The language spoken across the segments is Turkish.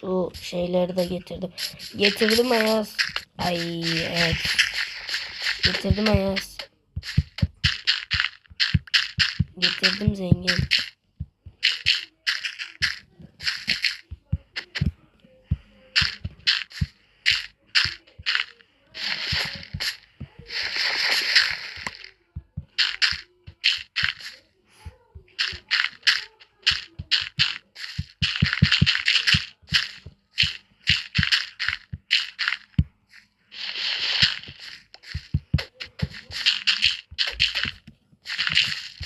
Şu şeyleri de getirdim. Getirdim Ayaz. Ay evet. Getirdim Ayaz. Getirdim zengin.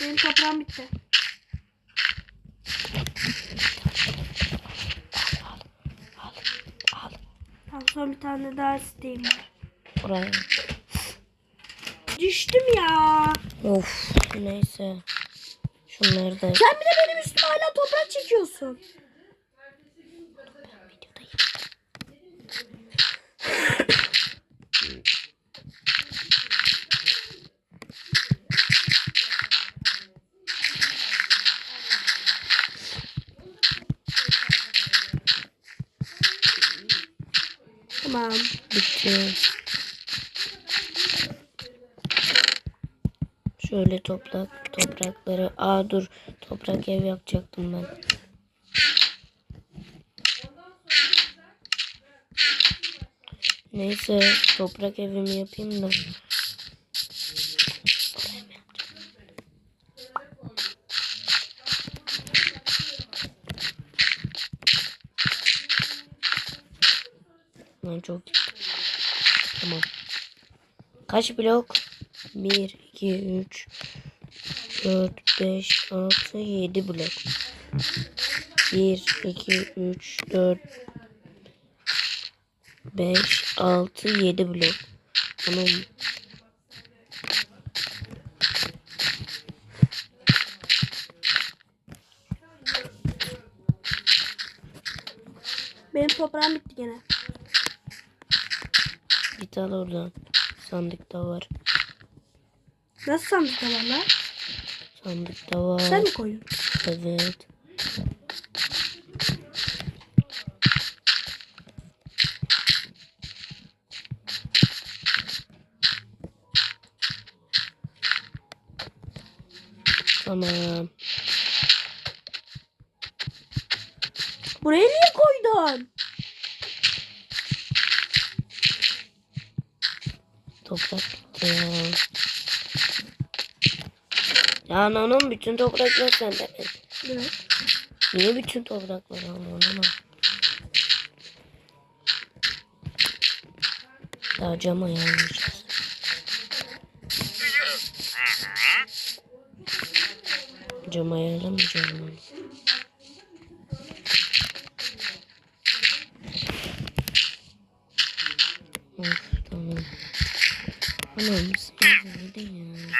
Benim toprağım bitti. Al Tamam son bir tane daha var. buraya. Düştüm ya. Of neyse. Şunları da Sen bir de benim üstüme hala toprak çekiyorsun. Tamam. Şöyle toprak toprakları. Aa dur toprak ev yapacaktım ben. Neyse toprak evimi yapayım da. Lan çok Tamam. Kaç blok? 1, 2, 3, 4, 5, 6, 7 blok. 1, 2, 3, 4, 5, 6, 7 blok. Tamam. Benim toprağım bitti gene. Git al oradan. Sandıkta var. Nasıl sandıkta var lan? Sandıkta var. Sen mi koyun? Evet. Tamam. Buraya niye koydun? Toprak bitti ya. Ya nanam bütün topraklar sende mi? Evet. Niye bütün toprakları alıyorsun ama? Daha cam ayarlayacağız. Cam ayarlamayacağım onu. Of tamam. Anam sen nerede ya?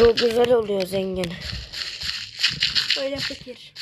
Çok güzel oluyor zengin. Öyle fikir.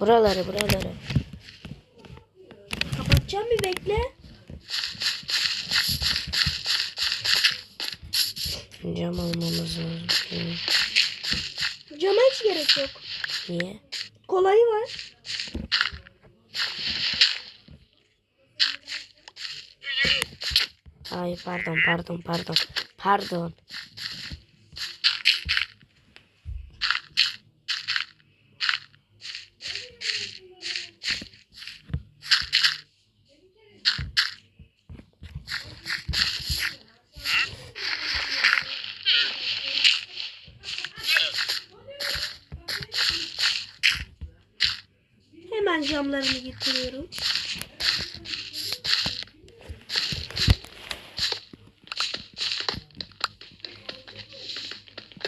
Buraları buraları. Kapatacağım bir bekle. Cam almamız lazım. Cama hiç gerek yok. Niye? Kolayı var. Ay pardon pardon pardon. Pardon.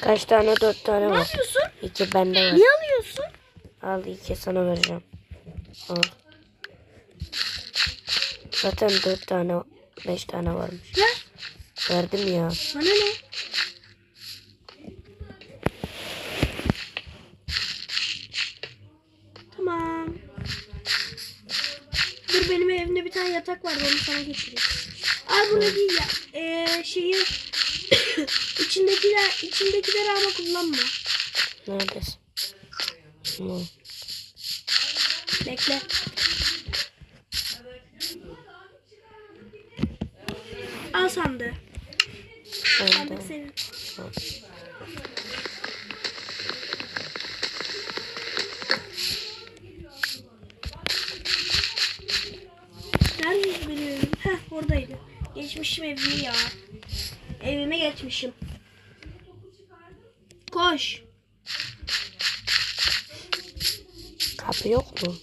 Kaç tane? Dört tane Ne var. yapıyorsun? İki bende var. Niye alıyorsun? Al iki sana vereceğim. Al. Zaten dört tane, beş tane varmış. Ya Verdim ya. bana ne? Tamam. Dur benim evimde bir tane yatak var. Onu sana getireyim. Al bunu giy ya. Ee, şeyi içindekiler içindekileri ama kullanma. Neredesin? Hı. Bekle. Al sandığı. Sandık senin. Neredeydi benim evim? Heh oradaydı. Geçmişim evimi ya. Evime geçmişim. Koş. Kapı yok mu?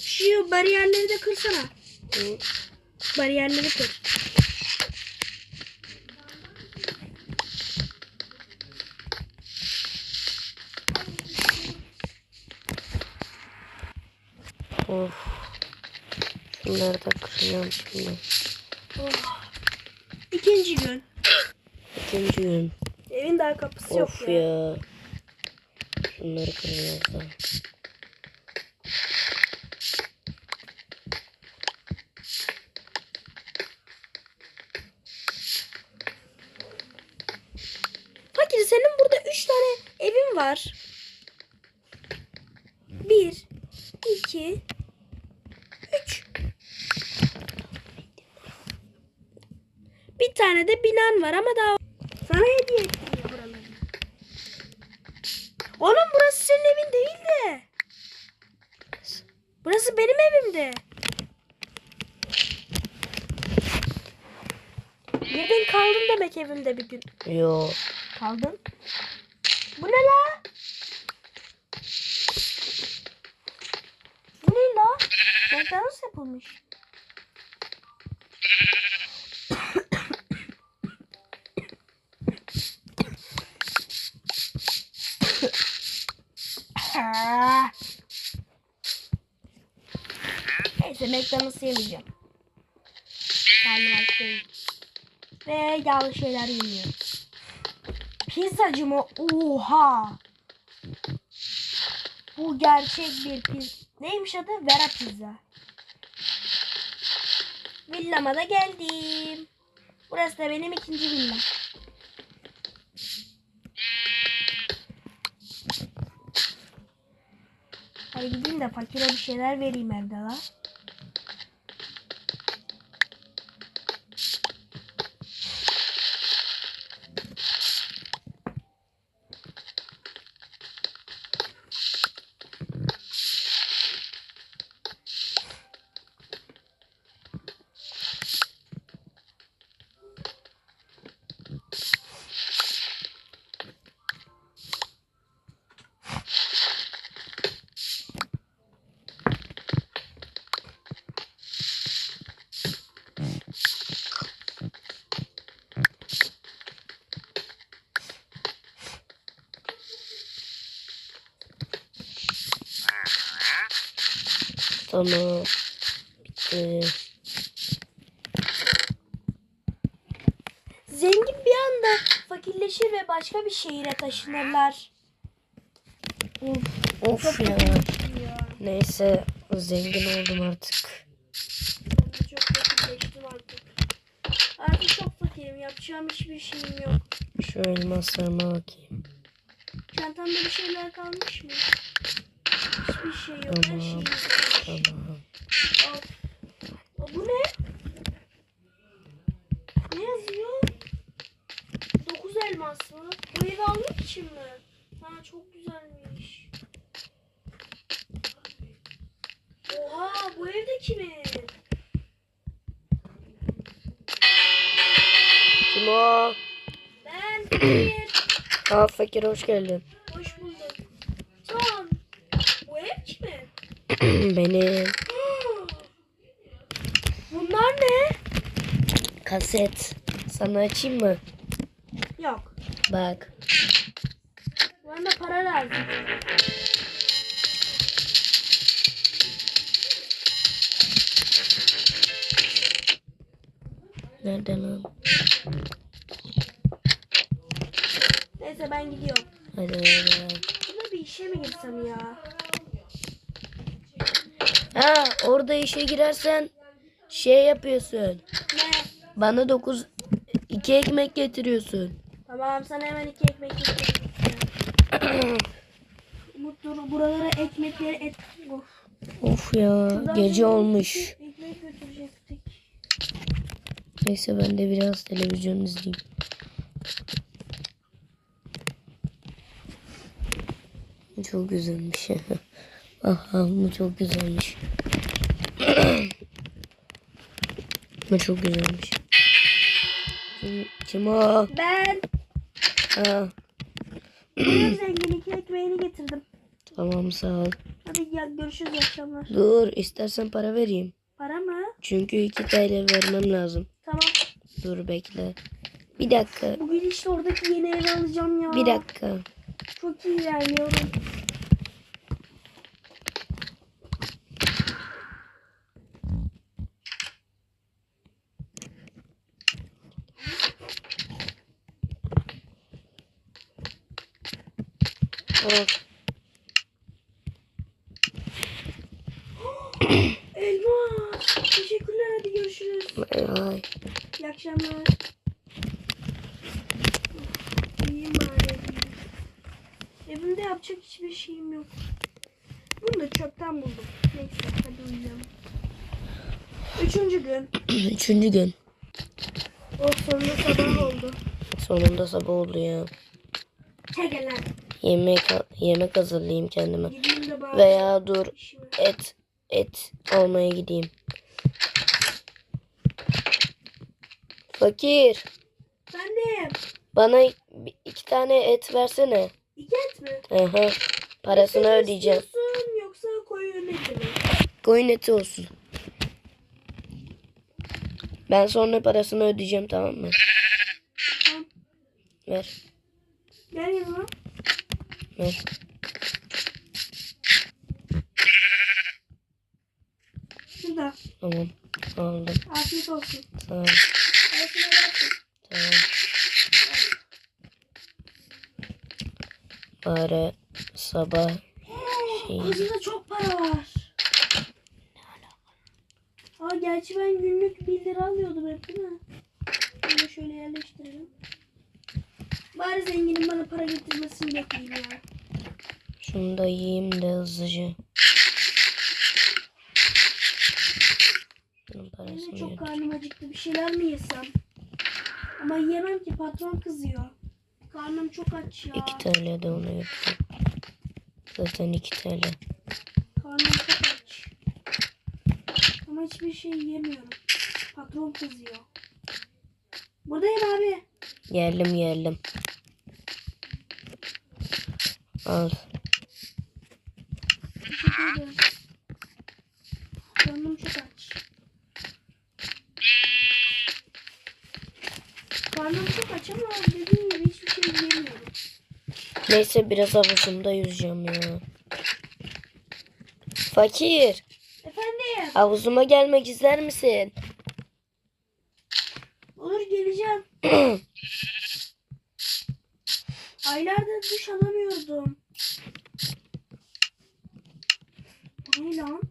Şu bariyerleri de kırsana. Hı. Bariyerleri kır. Of. Şunları da kıracağım şimdi. Oh. İkinci gün. İkinci gün. Evin daha kapısı Of yok ya. ya. Şunları kıracağız da. Var. Bir, iki, üç. Bir tane de binan var ama daha sana hediye ettim ya buraları. Oğlum burası senin evin değil de. Burası benim evimde. Girdin kaldın demek evimde bir gün. Yo. Kaldın. Bu ne la? Bu ne la? Yapılmış. Neyse McDonald's yemeyeceğim. Aç değil. Ve yağlı şeyler yemiyorum. Pizzacı mı? Oha. Bu gerçek bir pizza. Neymiş adı? Vera Pizza. Villama da geldim. Burası da benim ikinci villam. Hadi gideyim de fakire bir şeyler vereyim evde la. Tamam. Bitti. Zengin bir anda fakirleşir ve başka bir şehire taşınırlar. Of, Of ya. fakirleştim ya. Neyse zengin oldum artık. Ben de çok fakirleştim artık. Artık çok fakirim. Yapacağım hiçbir şeyim yok. Şu elmaslarıma bakayım. Çantamda bir şeyler kalmış mı? Şey yok. Her şey Tamam. yok. Tamam. Al. Aa, Bu ne? Ne yazıyor? 9 elmas mı? Bu evi almak için mi? Ha çok güzelmiş. Oha bu ev de kimin? Kim o? Ben Fakir. Aa fakir hoş geldin. Hoş bulduk. Can. Bu ev kimin? Benim Bunlar ne? kaset. Sana açayım mı? Yok. Bak. Bana para lazım. Nereden lan? Neyse ben gidiyorum. Hadi. Buna bir işe mi girsem ya? Ha orada işe girersen şey yapıyorsun. Ne? Bana 9 2 ekmek getiriyorsun. Tamam sana hemen iki ekmek getireyim. Umut dur buralara ekmekleri et. Of. Of ya Buradan gece olmuş. Ekmek götürecektik. Neyse ben de biraz televizyon izleyeyim. Çok güzelmiş. Aha bu çok güzelmiş. bu çok güzelmiş. Kim, o? Ben Ha, Buyur zengin iki ekmeğini getirdim. tamam sağ ol. Hadi gel görüşürüz akşamlar. Dur istersen para vereyim. Para mı? Çünkü 2 TL vermem lazım. Tamam. Dur bekle. Bir dakika. Bugün işte oradaki yeni evi alacağım ya. Bir dakika. Çok iyi ilerliyorum. Al. Elmas. Teşekkürler hadi görüşürüz. Bay bay. İyi akşamlar. İyiyim bari. Evimde yapacak hiçbir şeyim yok. Bunu da çöpten buldum. Neyse hadi uyuyalım. Üçüncü gün. Üçüncü gün. O sonunda sabah oldu. Sonunda sabah oldu ya. Çekil lan. Yemek yemek hazırlayayım kendime. Veya dur işime. et et almaya gideyim. Fakir de bana iki tane et versene. iki et mi? Aha. Parasını mi ödeyeceğim. istiyorsun Yoksa koyun eti mi? Koyun eti olsun. Ben sonra parasını ödeyeceğim tamam mı? Tamam. Ver. Gel yanıma. Ver. Şurada. Tamam. Aldım. Afiyet olsun. Tamam. Parasını versin. Tamam. Bari sabah şey Kızında çok para var. Aa gerçi ben günlük 1 lira alıyordum hep değil mi? Bunu şöyle yerleştirelim. Bari zenginin bana para getirmesini bekleyeyim ya. şunu da yiyeyim de hızlıca. Benim çok karnım acıktı. Bir şeyler mi yesem? Ama yiyemem ki patron kızıyor. Karnım çok aç ya. 2 TL de ona yapayım. Zaten 2 TL. Karnım çok aç. Ama hiçbir şey yiyemiyorum. Patron kızıyor. Buradayım abi. Geldim geldim. Al. Karnım çok aç. Karnım çok aç ama dediğim gibi hiçbir şey yiyemiyorum. Neyse biraz havuzumda yüzeceğim ya. Fakir. Efendim. Havuzuma gelmek ister misin? Olur geleceğim. Aylardır duş alamıyordum. Bu ne lan?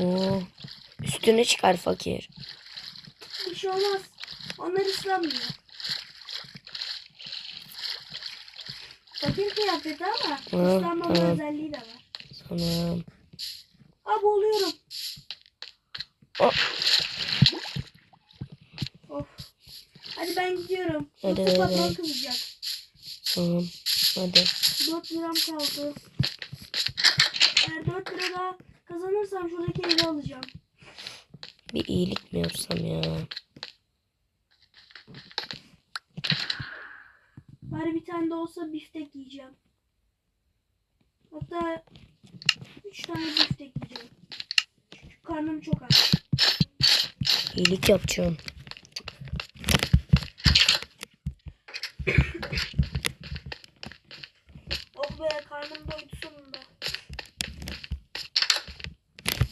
Oo. Üstüne çıkar fakir. Bir şey olmaz. Onlar ıslanmıyor. Fakir kıyafeti ama Hı, ıslanmama tamam. özelliği de var. Tamam. Abi oluyorum. Oh. Of. Hadi ben gidiyorum. Hadi, Yoksa hadi. patron kızacak. Tamam. Hadi. 4 liram kaldı. Eğer 4 lira daha kazanırsam şuradaki evi alacağım. Bir iyilik mi yapsam ya? Bari bir tane de olsa biftek yiyeceğim. Hatta 3 tane biftek yiyeceğim. Çünkü karnım çok aç. İyilik yapacağım. Oh be karnım doydu sonunda.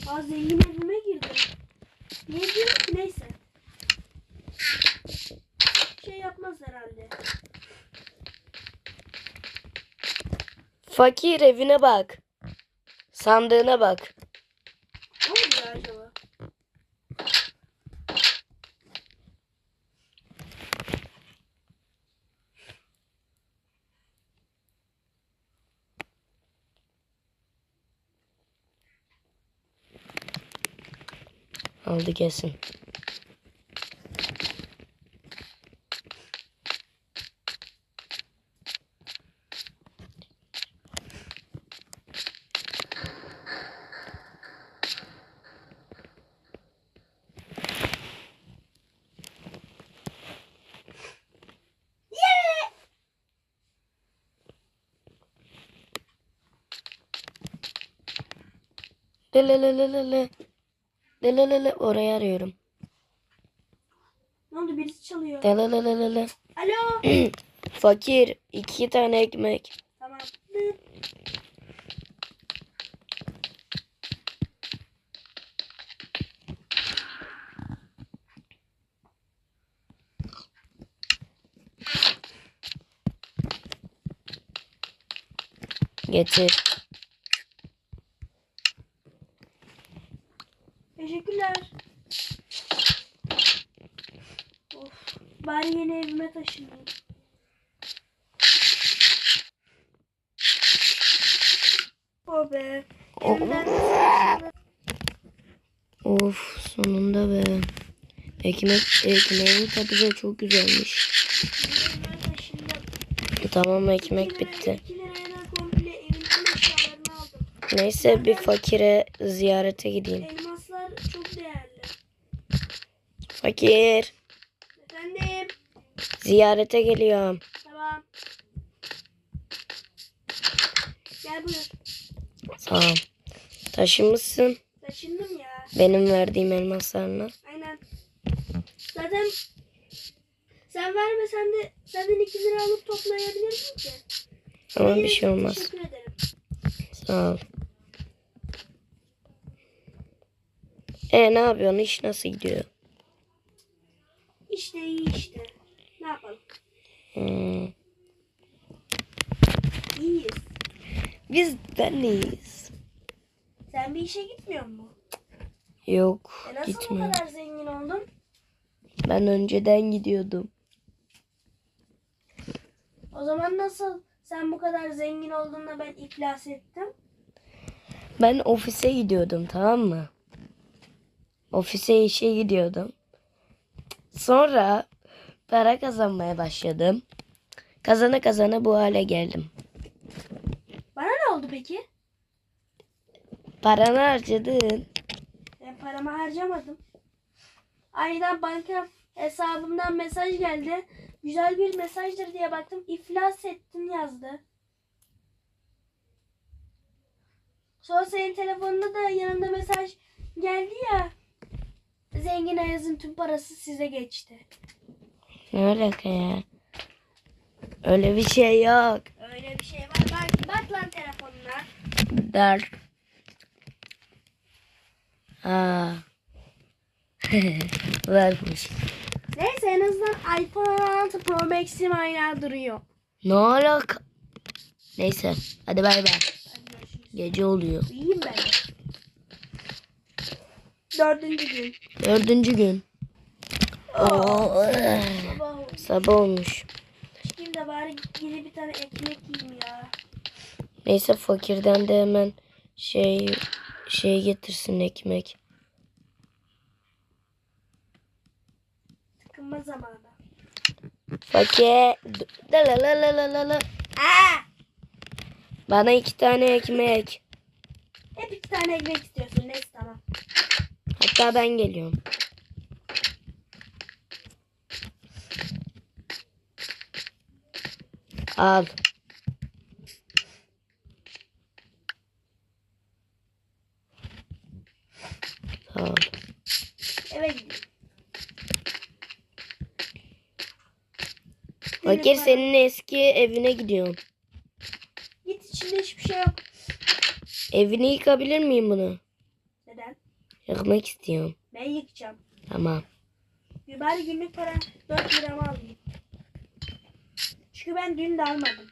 Aa zengin evime girdi. Ne diyor neyse. Şey yapmaz herhalde. Fakir evine bak. Sandığına bak. Ne oluyor acaba? Aldı gelsin. Lelelelelele. Lelelele orayı arıyorum. Ne oldu birisi çalıyor. Lelelelele. Alo. Fakir iki tane ekmek. tamam. Getir. Teşekkürler. Of. Bari evime taşınayım. O be. O- Evimden nasıl Of sonunda be. Ekmek ekmeğin tadı da çok güzelmiş. Tamam ekmek bitti. da. Neyse bir fakire ziyarete gideyim. Elmaslar çok değerli. Fakir. Ziyarete geliyorum. Tamam. Gel buyur. Tamam. Taşımışsın Taşındım ya. benim verdiğim elmaslarını. Aynen. Zaten sen vermesen de zaten 2 lira alıp toplayabilirsin ki. Ama bir şey olmaz. Teşekkür ederim. Sağ ol. E ne yapıyorsun? İş nasıl gidiyor? İşte iyi işte. Yapalım? Hmm. İyiyiz. Biz de iyiyiz. Sen bir işe gitmiyor musun? Yok E nasıl bu gitmiyorum. kadar zengin oldun? Ben önceden gidiyordum. O zaman nasıl sen bu kadar zengin olduğunda ben iflas ettim? Ben ofise gidiyordum tamam mı? Ofise işe gidiyordum. Sonra para kazanmaya başladım. Kazana kazana bu hale geldim. Bana ne oldu peki? Paranı harcadın. Ben paramı harcamadım. Aniden banka hesabımdan mesaj geldi. Güzel bir mesajdır diye baktım. İflas ettin yazdı. Sonra senin telefonunda da yanında mesaj geldi ya. Zengin Ayaz'ın tüm parası size geçti. Ne alaka ya? Öyle bir şey yok. Öyle bir şey var. Bak, bak lan telefonuna. Der. Aa. Varmış. Neyse en azından iPhone 16 Pro Max'im hala duruyor. Ne alaka? Neyse. Hadi bay bay. Gece oluyor. İyiyim ben. Dördüncü gün. Dördüncü gün. Oo, Sabah oldu. sabah olmuş. Çıkayım da bari yine bir tane ekmek yiyeyim ya. Neyse fakirden de hemen şey şey getirsin ekmek. Sıkılma zamanı. Fakir. La la la la la la la. Aa! Bana iki tane ekmek. Hep iki tane ekmek istiyorsun. Neyse tamam. Hatta ben geliyorum. Al. Sağ ol. Eve gideyim. Fakir senin eski evine gidiyorum. Git içinde hiçbir şey yok. Evini yıkabilir miyim bunu? Neden? Yıkmak istiyorum. Ben yıkacağım. Tamam. Bari günlük para 4 liramı alayım. Çünkü ben dün de almadım.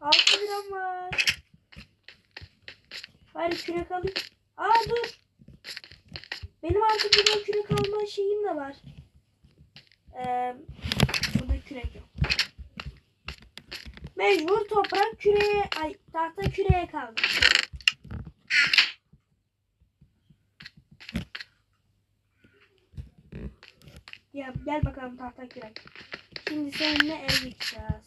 6 liram var. Bari kürek alayım. Aa dur. Benim artık bir kürek alma şeyim de var. Ee, burada kürek yok. Mecbur toprak küreğe, ay tahta küreğe kaldım. Ya gel bakalım tahta kürek. Şimdi seninle ev yıkacağız.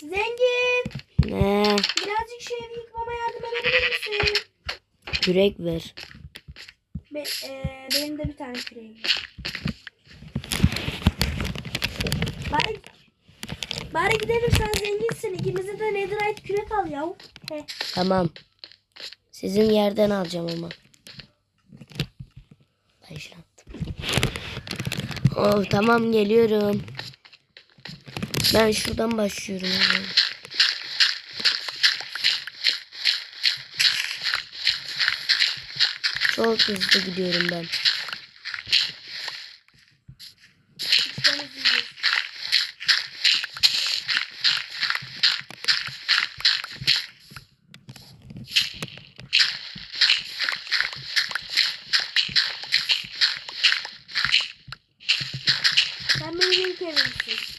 Zengin, Ne? birazcık şu evi yıkmama yardım edebilir misin? Kürek ver. Be, eee, benim de bir tane küreğim var. Bari, bari gidelim sen zenginsin. İkimize de netherite kürek al ya. He. Tamam. Sizin yerden alacağım ama. Başlattım. Oh tamam geliyorum. Ben şuradan başlıyorum. zaman. Çok hızlı gidiyorum ben. İşte yiyeceğiz. Sen benim ilk evimsin.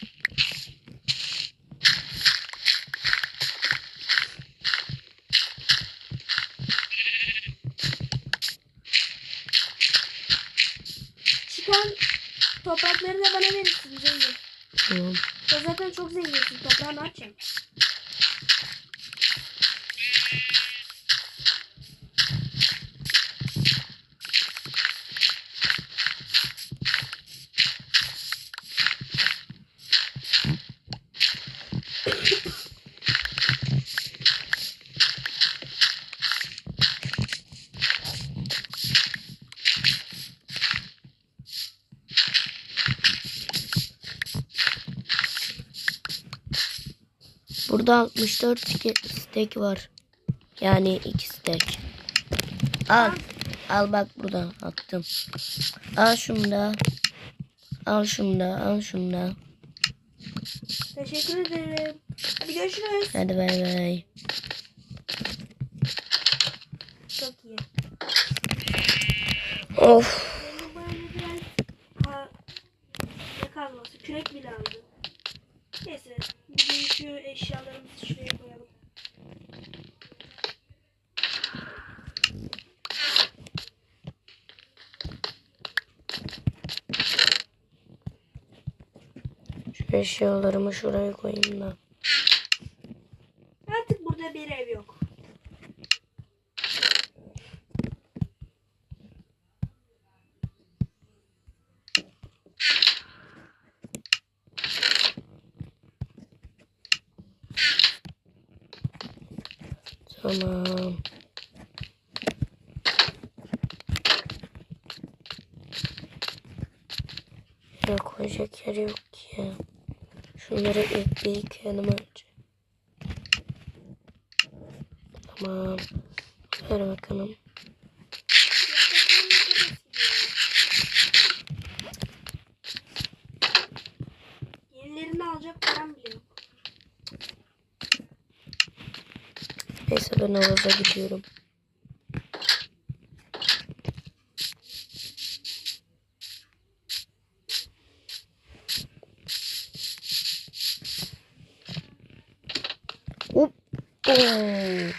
Çıkan toprakları da bana verirsin zengin. Tamam. Sen zaten çok zenginsin. Toprağı ne yapacaksın? Burada 64 ske- stek var. Yani 2 stek. Al. Al bak burada attım. Al şunu da. Al şunu da. Al şunu da. Teşekkür ederim. Hadi görüşürüz. Hadi bay bay. Çok iyi. Of. Benim bana biraz ha, ne kalması? Kürek bile aldı. Neyse. Bugün şu eşyalarımızı şuraya koyalım. Şu eşyalarımı şuraya koyayım da. Artık burada bir ev yok. Tamam. Ya koyacak yer yok. Bunları ekleyip yanıma önce. Tamam. Ver bakalım. Yenilerini alacak param bile yok. Neyse ben havuza gidiyorum. Oo.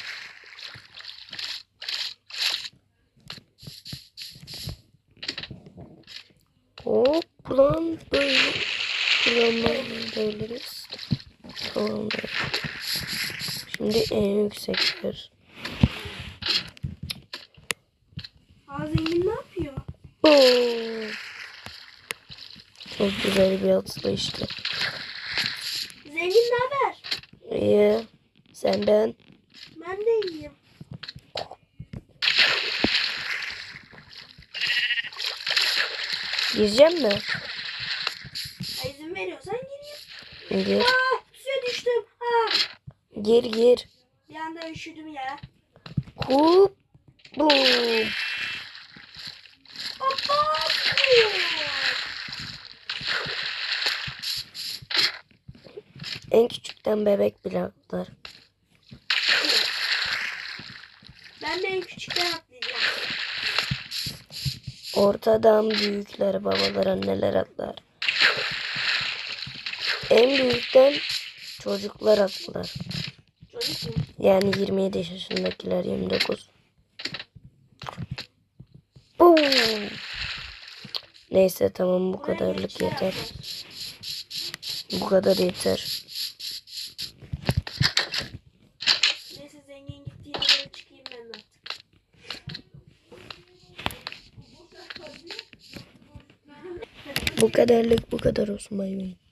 Hop buradan böyle. Böyle böyleriz. Tamamdır. Şimdi en yüksek yer. Aa zengin ne yapıyor? Oo. Çok güzel bir atlayıştı. Zengin ne haber? İyi. Senden. Ben de iyiyim. Gireceğim mi? Ha, izin veriyorsan gireyim. Gir. Aa suya düştüm. Aa. Gir gir. Bir anda üşüdüm ya. Hop. Boom. Hoppa. En küçükten bebek bile atlar. Ben de en küçükten atlayacağım. Ortadan büyükler, babalar, anneler atlar. En büyükten çocuklar atlar. Çocuk mu? Yani 27 yaşındakiler 29. Boom. Neyse tamam bu kadarlık yeter. Bu kadar yeter. Neyse zengin gittiği yere çıkayım ben de artık. Bu kadarlık bu kadar olsun bay bay.